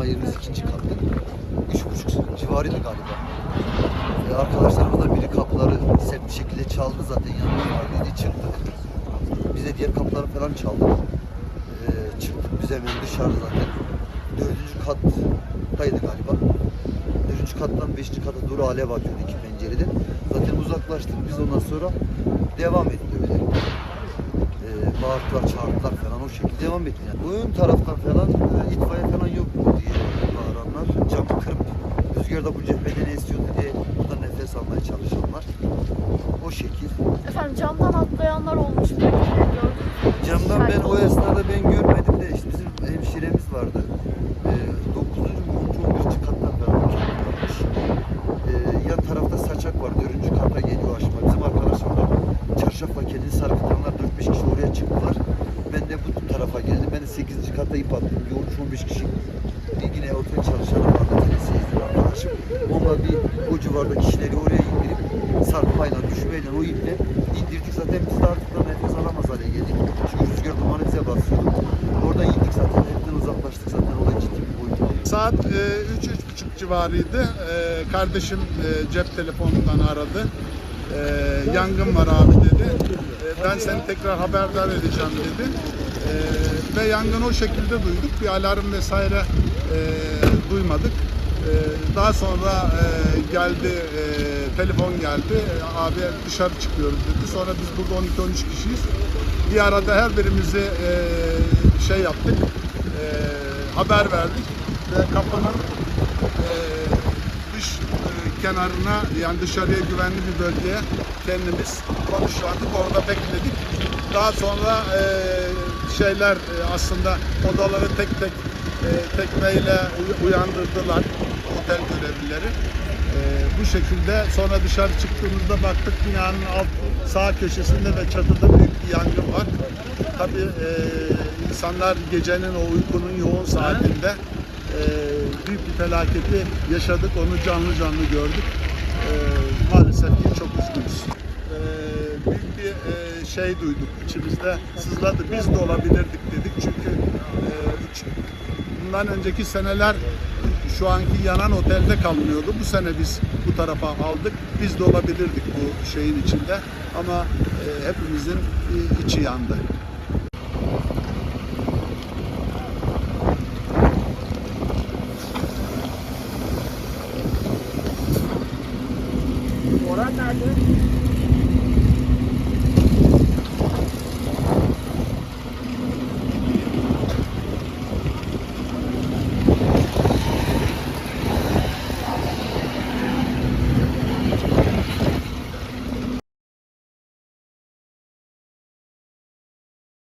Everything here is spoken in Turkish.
oturma yerimiz ikinci kattı. Üç buçuk civarıydı galiba. E, arkadaşlarımızdan biri kapıları sert bir şekilde çaldı zaten yanımda var dedi çıktık. Biz de diğer kapıları falan çaldık. E, çıktık biz hemen dışarı zaten. Dördüncü kattaydı galiba. Dördüncü kattan beşinci kata doğru alev atıyordu iki pencereden. Zaten uzaklaştık biz ondan sonra devam etti öyle. Bağırtılar, çağırtılar falan o şekilde devam etti. Yani ön taraftan falan e, itfaiye falan yok diye bağıranlar. Camı kırıp rüzgarda bu cepheden esiyordu diye burada nefes almaya çalışanlar. O şekil. Efendim camdan atlayanlar olmuş mu? Gördünüz mü? Camdan ben o esnada çıktılar. Ben de bu tarafa geldim. Ben de 8. kata ip attım. Bir 13-15 kişi bir yine otel çalışanı vardı. Telesiyizdir arkadaşım. Onunla bir o civarda kişileri oraya indirip sarkmayla, düşmeyle o iple indirdik. Zaten biz de artık da nefes alamaz hale geldik. Çünkü rüzgar dumanı bize basıyordu. Oradan indik zaten. Hepten uzaklaştık zaten. Olay ciddi bir boyutu. Saat e, üç, üç buçuk civarıydı. E, kardeşim e, cep telefonundan aradı. E, yangın var abi dedi. E, ben seni tekrar haberdar edeceğim dedi. E, ve yangını o şekilde duyduk. Bir alarm vesaire e, duymadık. E, daha sonra e, geldi, e, telefon geldi. E, abi dışarı çıkıyoruz dedi. Sonra biz burada 12-13 kişiyiz. Bir arada her birimizi e, şey yaptık. E, haber verdik ve kapının e, kenarına yani dışarıya güvenli bir bölgeye kendimiz konuşlandık. Orada bekledik. Daha sonra e, şeyler e, aslında odaları tek tek e, tekmeyle uy- uyandırdılar otel görevlileri. E, bu şekilde sonra dışarı çıktığımızda baktık binanın alt sağ köşesinde ve çatıda büyük bir yangın var. Tabii e, insanlar gecenin o uykunun yoğun saatinde e, büyük bir felaketi yaşadık. Onu canlı canlı gördük. E, maalesef ki çok üzgünüz. E, büyük bir e, şey duyduk. İçimizde sızladı. Biz de olabilirdik dedik. Çünkü e, üç- bundan önceki seneler şu anki yanan otelde kalınıyordu. Bu sene biz bu tarafa aldık. Biz de olabilirdik bu şeyin içinde. Ama e, hepimizin içi yandı. পড়া না